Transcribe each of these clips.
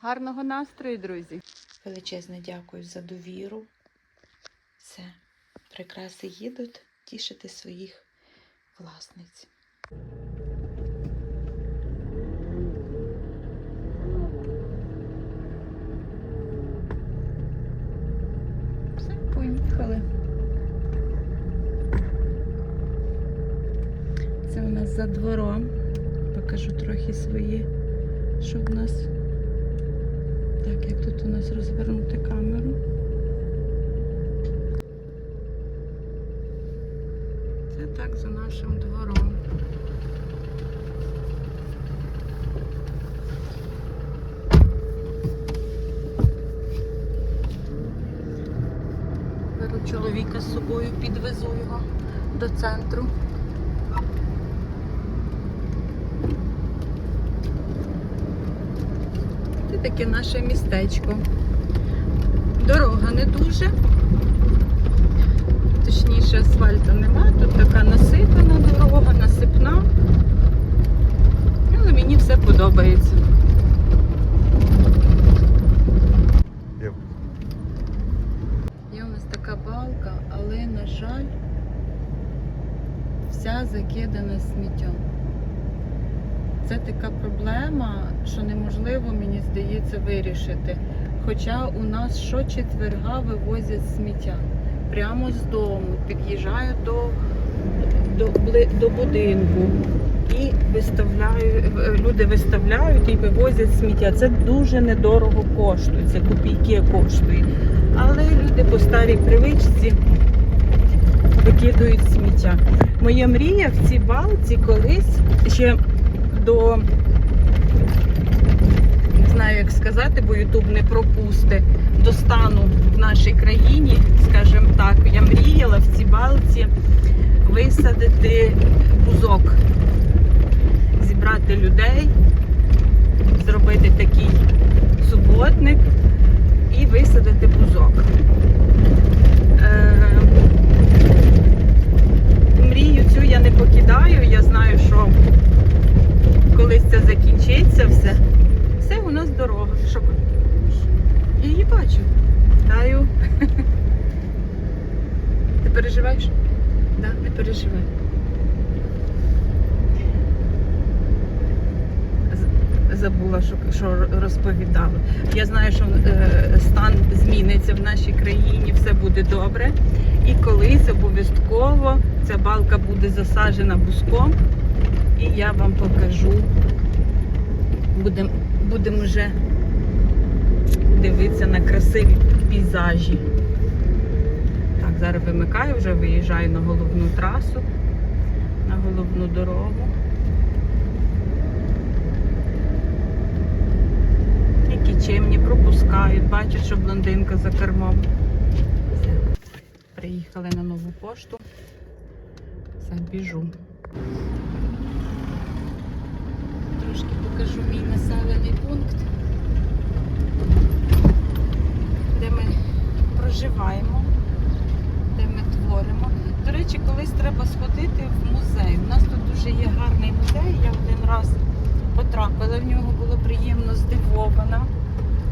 гарного настрою, друзі. Величезне дякую за довіру. Все, прикраси їдуть тішити своїх власниць. Все, поїхали. Це у нас за двором. Покажу трохи свої, що в нас. Так, як тут у нас розвернути камеру. Це так за нашим двором. Беру чоловіка з собою, підвезу його до центру. Таке наше містечко. Дорога не дуже. Точніше, асфальту нема. Тут така насипана дорога, насипна. Але мені все подобається. Є. Є у нас така балка, але, на жаль, вся закидана сміттям. Це така проблема, що неможливо, мені здається, вирішити. Хоча у нас щочетверга вивозять сміття. Прямо з дому, під'їжджають до, до, до будинку і виставляють, люди виставляють і вивозять сміття. Це дуже недорого коштує, це копійки коштує. Але люди по старій привичці викидують сміття. Моя мрія в цій балці колись ще до знаю, як сказати, бо Ютуб не пропусти до стану в нашій країні, скажімо так, я мріяла в цій балці висадити бузок, зібрати людей, зробити такий суботник і висадити бузок. Е, Мрію цю я не покидаю. Я знаю, що колись це закінчиться все. Все у нас дорога. Що? Я її бачу. Таю. Ти переживаєш? З- Забула, що, що розповідала. Я знаю, що е, стан зміниться в нашій країні, все буде добре. І колись обов'язково ця балка буде засаджена буском. І я вам покажу. Будемо будем вже дивитися на красиві пейзажі. Зараз вимикаю, вже виїжджаю на головну трасу, на головну дорогу. Які чимні пропускають, бачать, що блондинка за кермом. Приїхали на нову пошту. Все, біжу. Трошки покажу мій населений пункт, де ми проживаємо, де ми творимо. До речі, колись треба сходити в музей. У нас тут дуже є гарний музей. Я один раз потрапила в нього, було приємно здивована.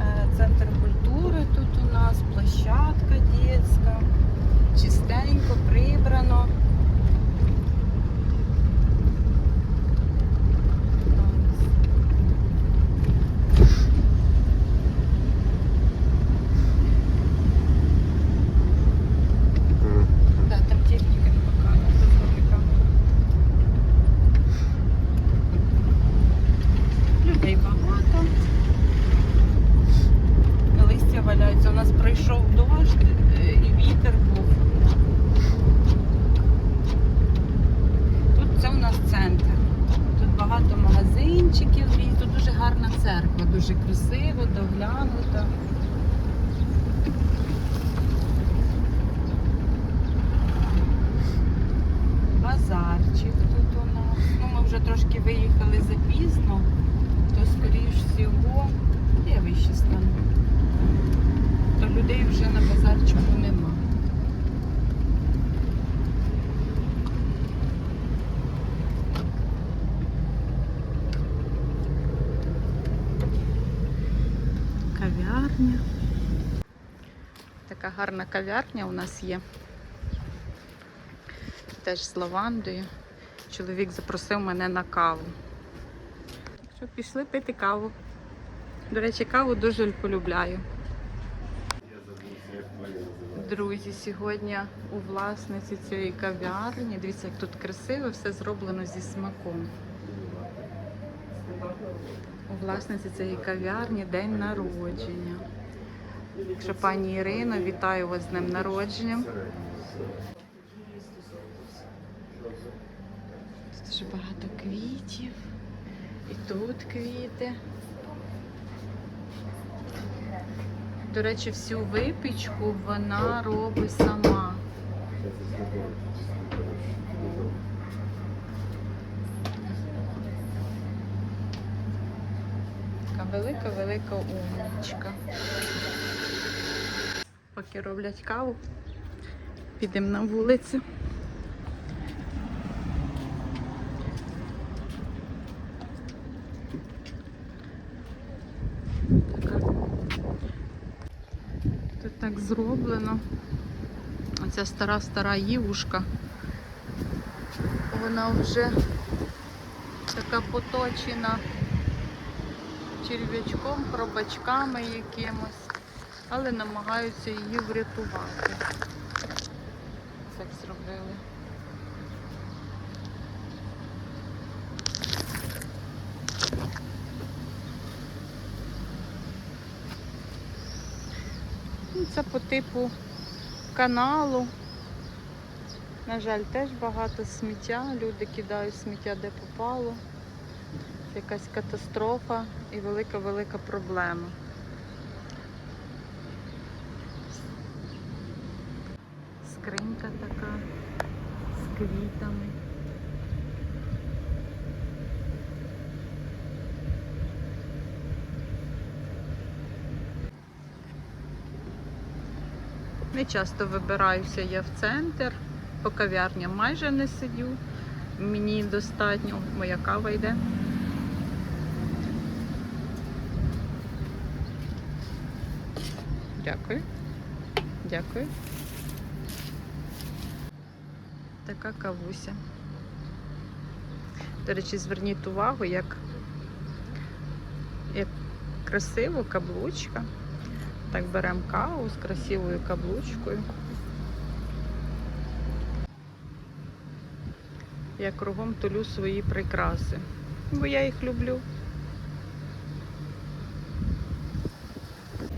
Е, Центр культури тут у нас, площадка дітська, чистенько, прибрано. Мгм. Да, там техніка така, така. Людей багато. Листя валяються. У нас пройшов дощ е, і вітер був. Тут це у нас центр. Тут багато магазинчиків, і тут дуже гарна церква, дуже красиво, доглянута. базарчик тут у нас. Ну, ми вже трошки виїхали запізно, то скоріш всього, я вище стану. То людей вже на базарчику нема. кав'ярня. Така гарна кав'ярня у нас є. Теж з лавандою. Чоловік запросив мене на каву. Так що пішли пити каву. До речі, каву дуже полюбляю. Друзі, сьогодні у власниці цієї кав'ярні. Дивіться, як тут красиво, все зроблено зі смаком. У власниці цієї кав'ярні день народження. Якщо пані Ірино, вітаю вас з днем народження. Тут дуже багато квітів. І тут квіти. До речі, всю випічку вона робить сама. Така велика-велика умничка. Поки роблять каву, підемо на вулицю. Зроблено. Оця стара-стара ївушка. Вона вже така поточена черв'ячком, пробачками якимось, але намагаються її врятувати. Так зробили. Це по типу каналу. На жаль, теж багато сміття. Люди кидають сміття де попало. Це якась катастрофа і велика-велика проблема. Скринька така з квітами. Не часто вибираюся я в центр, по кав'ярням майже не сидю. Мені достатньо, моя кава йде. Дякую. Дякую. Така кавуся. До речі, зверніть увагу, як, як красиво каблучка. Так беремо каву з красивою каблучкою. Я кругом толю свої прикраси, бо я їх люблю.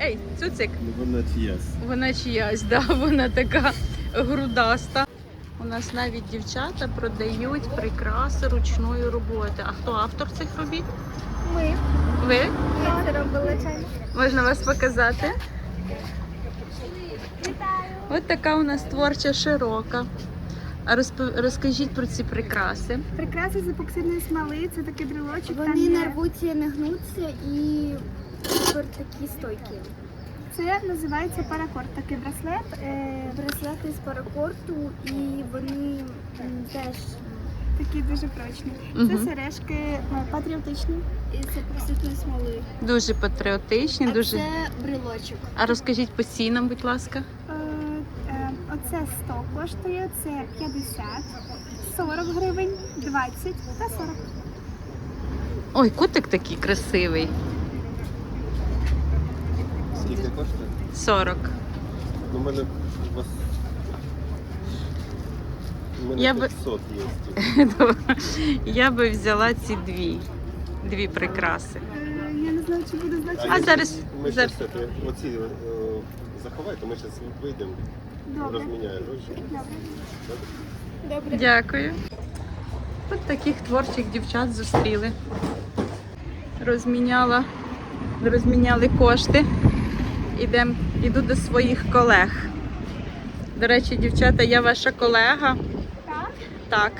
Ей, цуцик, Вона чиясь. вона чиясь, да, вона така грудаста. У нас навіть дівчата продають прикраси ручної роботи. А хто автор цих робіт? Ми Ви? це чай. Можна вас показати? Вітаю! Ось така у нас творча широка. А розкажіть про ці прикраси. Прикраси з епоксидної смоли, це такий брелочок. Вони не рвуться, не гнуться і супер такі стойкі. Це називається паракорд, такий браслет. Е, браслети з паракорту і вони теж Такі дуже прочні. Це сережки е, смоли. Дуже патріотичні, А дуже. це брелочок. А розкажіть по цінам, будь ласка. Е, е, Оце 100 коштує, це 50, 40 гривень, 20 та 40. Ой, котик такий красивий. Скільки коштує? 40. Ну, у мене у вас. У мене Я би- 500 є. Добре. Я би взяла ці дві. Дві прикраси. Я не знаю, чи буде значити. А зараз- Ми зараз. зараз це, оці е, заховайте, ми зараз вийдемо, Добре. розміняємо гроші. Добре. Дякую. От таких творчих дівчат зустріли. Розміняла, розміняли кошти. Ідем, іду до своїх колег. До речі, дівчата, я ваша колега. Так? Так,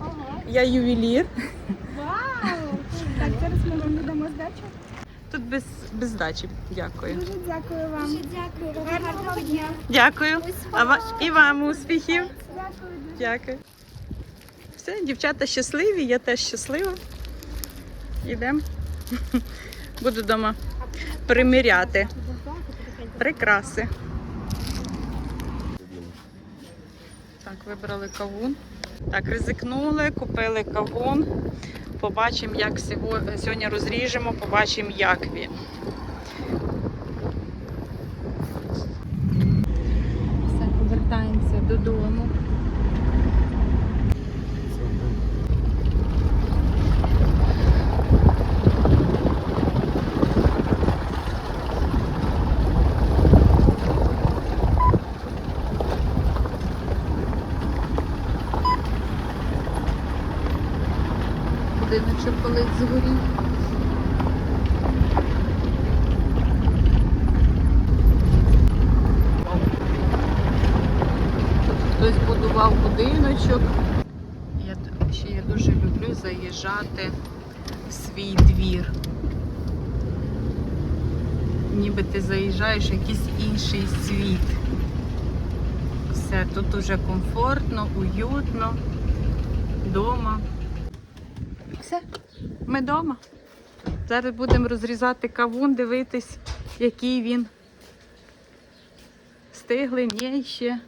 Ого. я ювелір. Вау! Так, зараз ми вам надамо здачу. Тут без, без здачі. Дякую. Дуже дякую вам. Дуже дякую. Гарного дня. Дякую. А ва- і вам успіхів. Дякую. Дякую. Все, дівчата щасливі, я теж щаслива. Йдемо. Буду вдома приміряти. Прикраси. Так, вибрали кавун. Так, ризикнули, купили кавун. Побачимо, як сьогодні розріжемо, побачимо, як він. Все, повертаємося додому. Будиночок колись згорів. Тут хтось будував будиночок. Я ще я дуже люблю заїжджати в свій двір. Ніби ти заїжджаєш в якийсь інший світ. Все, тут уже комфортно, уютно, вдома. Все, ми вдома. Зараз будемо розрізати кавун, дивитись, який він. Стигли, ні, ще.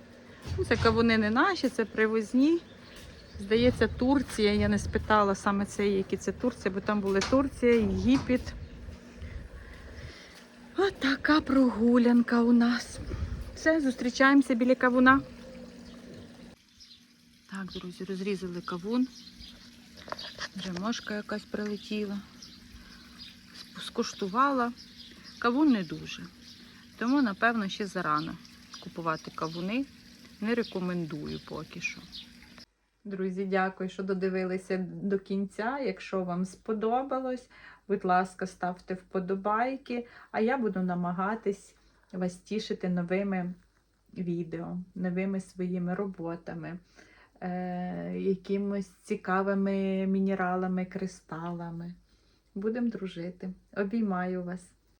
Ну, це кавуни не наші, це привозні. Здається, Турція. Я не спитала саме це, які це Турція, бо там були Турція, Єгипет. От така прогулянка у нас. Все, зустрічаємося біля кавуна. Так, друзі, розрізали кавун. Вже мошка якась прилетіла. Скуштувала. Кавун не дуже. Тому, напевно, ще зарано купувати кавуни. Не рекомендую поки що. Друзі, дякую, що додивилися до кінця. Якщо вам сподобалось, будь ласка, ставте вподобайки, а я буду намагатись вас тішити новими відео, новими своїми роботами, е, якимось цікавими мінералами, кристалами. Будемо дружити. Обіймаю вас.